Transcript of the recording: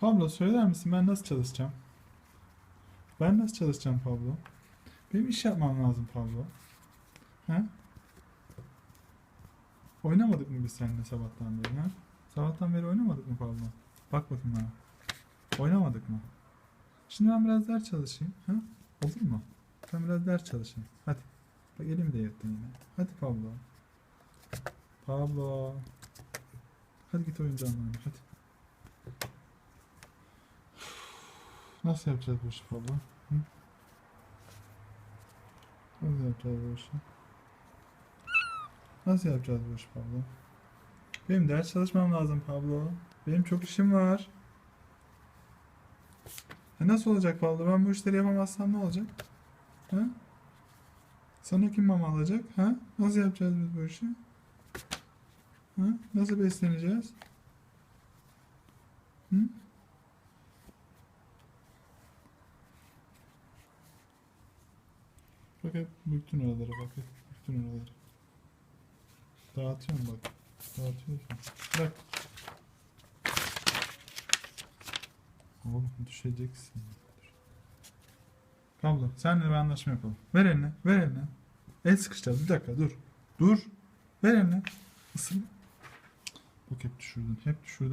Pablo söyler misin ben nasıl çalışacağım? Ben nasıl çalışacağım Pablo? Benim iş yapmam lazım Pablo. Ha? Oynamadık mı biz seninle sabahtan beri ha? Sabahtan beri oynamadık mı Pablo? Bak bakayım bana. Oynamadık mı? Şimdi ben biraz ders çalışayım. Ha? Olur mu? Ben biraz ders çalışayım. Hadi. Bak elimi de yırttın yine. Hadi Pablo. Pablo. Hadi git oyuncağınla oyna. Hadi. Nasıl yapacağız bu işi Pablo? Hı? Nasıl yapacağız bu işi? Nasıl yapacağız bu işi Pablo? Benim ders çalışmam lazım Pablo. Benim çok işim var. E nasıl olacak Pablo? Ben bu işleri yapamazsam ne olacak? Ha? Sana kim mama alacak? Ha? Nasıl yapacağız biz bu işi? Ha? Nasıl besleneceğiz? Hı? Bak hep büktün oraları bak hep büktün oraları. Dağıtıyorum bak. Dağıtıyorsun. Bırak. Oğlum düşeceksin. Pablo senle bir anlaşma yapalım. Ver elini. Ver elini. El sıkışacağız. Bir dakika dur. Dur. Ver elini. Isın. Bak hep düşürdün. Hep düşürdün.